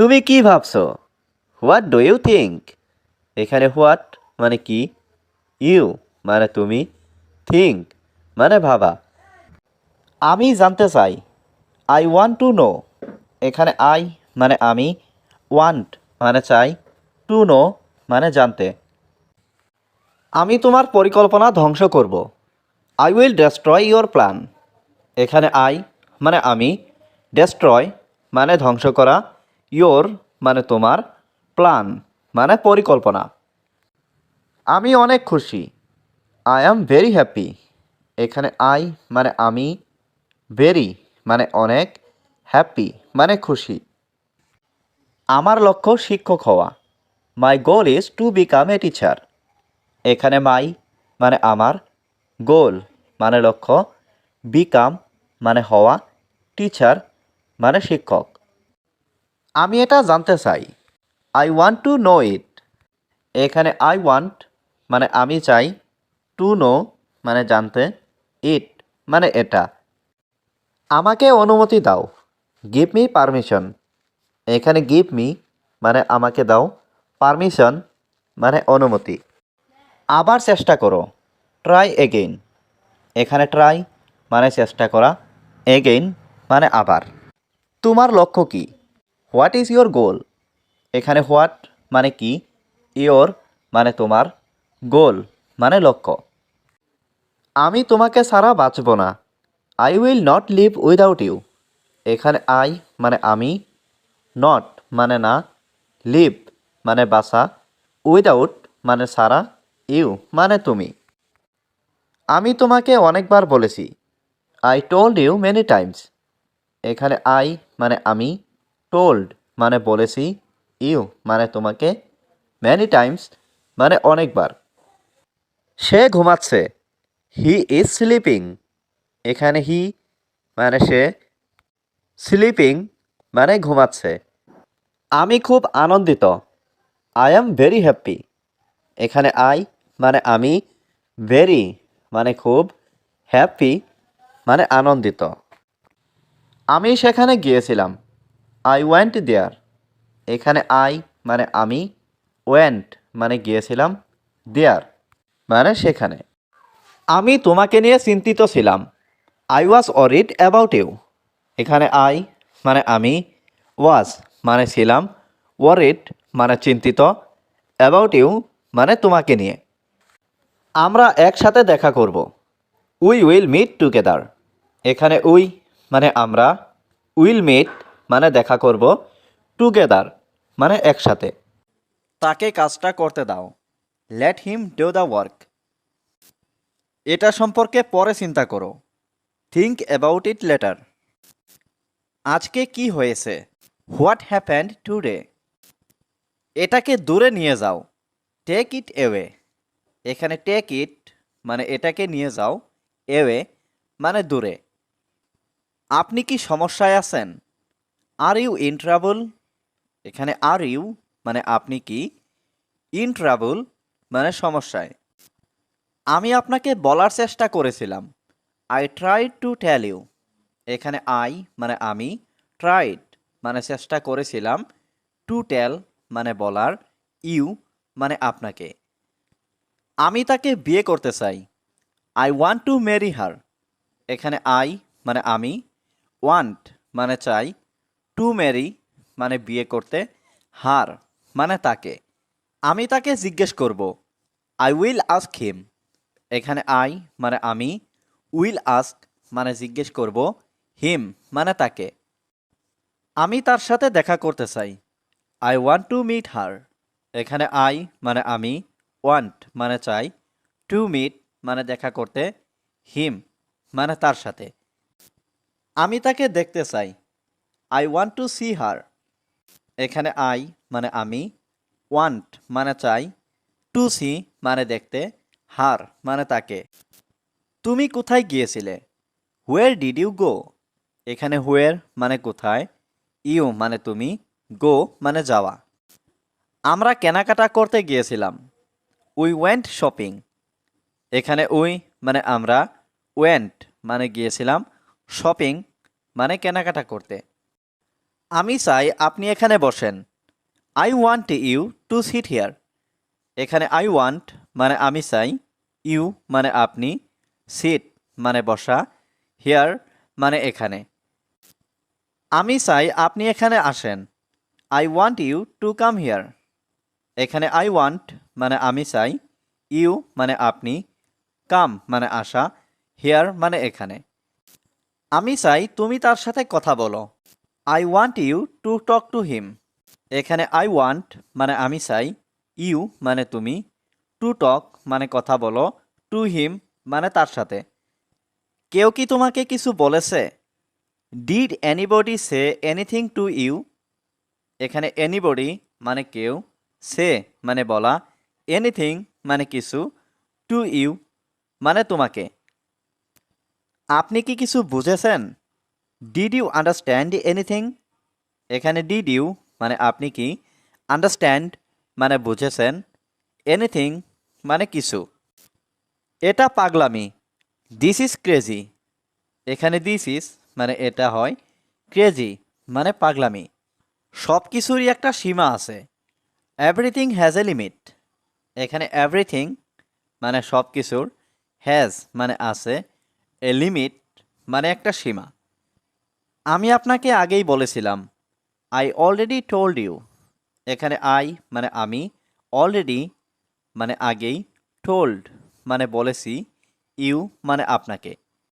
তুমি কি ভাবছ? হোয়াট ডু ইউ থিঙ্ক এখানে হোয়াট মানে কি? ইউ মানে তুমি। থিঙ্ক মানে ভাবা। আমি জানতে চাই। আই ওয়ান্ট টু নো এখানে আই মানে আমি। ওয়ান্ট মানে চাই। টু নো মানে জানতে। আমি তোমার পরিকল্পনা ধ্বংস করব। I will destroy your plan এখানে আই মানে আমি। ডেস্ট্রয় মানে ধ্বংস করা। ইয়োর মানে তোমার প্ল্যান মানে পরিকল্পনা। আমি অনেক খুশি। I am very happy. এখানে আই মানে আমি, ভেরি মানে অনেক, হ্যাপি মানে খুশি। আমার লক্ষ্য শিক্ষক হওয়া। My goal is to become a teacher. এখানে মাই মানে আমার, গোল মানে লক্ষ্য, বিকাম মানে হওয়া, টিচার মানে শিক্ষক। আমি এটা জানতে চাই। I want to know it এখানে আই ওয়ান্ট মানে আমি চাই টু নো মানে জানতে ইট মানে এটা। আমাকে অনুমতি দাও। গিভ মি পারমিশন এখানে গিভ মি মানে আমাকে দাও। পারমিশন মানে অনুমতি। আবার চেষ্টা করো। ট্রাই এগেইন এখানে ট্রাই মানে চেষ্টা করা। এগেইন মানে আবার। তোমার লক্ষ্য কি? What is your goal? এখানে হোয়াট মানে কি? ইয়োর মানে তোমার গোল মানে লক্ষ্য। আমি তোমাকে সারা বাঁচব না। I will not live without you. এখানে আই মানে আমি, নট মানে না, লিভ মানে বাসা উইদাউট মানে সারা ইউ মানে তুমি। আমি তোমাকে অনেকবার বলেছি। I told you many times. এখানে আই মানে আমি টোল্ড মানে বলেছি ইউ মানে তোমাকে ম্যানি টাইমস মানে অনেকবার। সে ঘুমাচ্ছে। হি ইজ স্লিপিং এখানে হি মানে সে স্লিপিং মানে ঘুমাচ্ছে। আমি খুব আনন্দিত। আই অ্যাম ভেরি হ্যাপি এখানে আই মানে আমি ভেরি মানে খুব হ্যাপি মানে আনন্দিত। আমি সেখানে গিয়েছিলাম। আই ওয়েন্ট দেয়ার এখানে আই মানে আমি ওয়েন্ট মানে গিয়েছিলাম দেয়ার মানে সেখানে। আমি তোমাকে নিয়ে চিন্তিত ছিলাম। I was worried about you এখানে আই মানে আমি ওয়াজ মানে ছিলাম ওয়ারিড মানে চিন্তিত অ্যাবাউট ইউ মানে তোমাকে নিয়ে। আমরা একসাথে দেখা করব। উই উইল মিট টুগেদার এখানে উই মানে আমরা, উইল মিট মানে দেখা করব টুগেদার মানে একসাথে। তাকে কাজটা করতে দাও। Let him do the work এটা সম্পর্কে পরে চিন্তা করো। থিঙ্ক অ্যাবাউট ইট লেটার আজকে কি হয়েছে? হোয়াট হ্যাপেন্ড টুডে এটাকে দূরে নিয়ে যাও। টেক ইট এওয়ে এখানে টেক ইট মানে এটাকে নিয়ে যাও। এওয়ে মানে দূরে। আপনি কি সমস্যায় আছেন? আর ইউ ইন ট্রাবল এখানে আর ইউ মানে আপনি কি? ইন ট্রাবল মানে সমস্যায়। আমি আপনাকে বলার চেষ্টা করেছিলাম। I tried to tell you এখানে আই মানে আমি ট্রাইড মানে চেষ্টা করেছিলাম। টু টেল মানে বলার। ইউ মানে আপনাকে। আমি তাকে বিয়ে করতে চাই। I want to marry her এখানে আই মানে আমি। ওয়ান্ট মানে চাই। টু ম্যারি মানে বিয়ে করতে হার মানে তাকে। আমি তাকে জিজ্ঞেস করব আই উইল আস্ক হিম এখানে আই মানে আমি উইল আস্ক মানে জিজ্ঞেস করব হিম মানে তাকে। আমি তার সাথে দেখা করতে চাই। I want to meet her এখানে আই মানে আমি ওয়ান্ট মানে চাই টু মিট মানে দেখা করতে হিম মানে তার সাথে। আমি তাকে দেখতে চাই। I want to see her এখানে আই মানে আমি ওয়ান্ট মানে চাই টু সি মানে দেখতে হার মানে তাকে। তুমি কোথায় গিয়েছিলে? হুয়ের ডিড ইউ গো এখানে হুয়ের মানে কোথায় ইউ মানে তুমি গো মানে যাওয়া। আমরা কেনাকাটা করতে গিয়েছিলাম। উই ওয়েন্ট শপিং এখানে উই মানে আমরা ওয়েন্ট মানে গিয়েছিলাম শপিং মানে কেনাকাটা করতে। আমি চাই আপনি এখানে বসেন। I want you to sit here এখানে আই ওয়ান্ট মানে আমি চাই ইউ মানে আপনি সিট মানে বসা হিয়ার মানে এখানে। আমি চাই আপনি এখানে আসেন। I want you to come here এখানে আই ওয়ান্ট মানে আমি চাই ইউ মানে আপনি কাম মানে আসা হিয়ার মানে এখানে। আমি চাই তুমি তার সাথে কথা বলো। I want you to talk to him এখানে আই ওয়ান্ট মানে আমি চাই ইউ মানে তুমি টু টক মানে কথা বলো টু হিম মানে তার সাথে। কেউ কি তোমাকে কিছু বলেছে? Did anybody say anything to you এখানে এনিবডি মানে কেউ, সে মানে বলা এনিথিং মানে কিছু টু ইউ মানে তোমাকে। আপনি কি কিছু বুঝেছেন? ডিড ইউ আন্ডারস্ট্যান্ড এনিথিং এখানে ডিড ইউ মানে আপনি কি? আন্ডারস্ট্যান্ড মানে বুঝেছেন। এনিথিং মানে কিছু। এটা পাগলামি। দিস ইজ ক্রেজি এখানে দিস ইজ মানে এটা হয় ক্রেজি মানে পাগলামি। সব কিছুরই একটা সীমা আছে। এভরিথিং হ্যাজ এ লিমিট এখানে এভরিথিং মানে সব কিছুর হ্যাজ মানে আছে। এ লিমিট মানে একটা সীমা। আমি আপনাকে আগেই বলেছিলাম আই অলরেডি টোল্ড ইউ এখানে আই মানে আমি অলরেডি মানে আগেই টোল্ড মানে বলেছি ইউ মানে আপনাকে।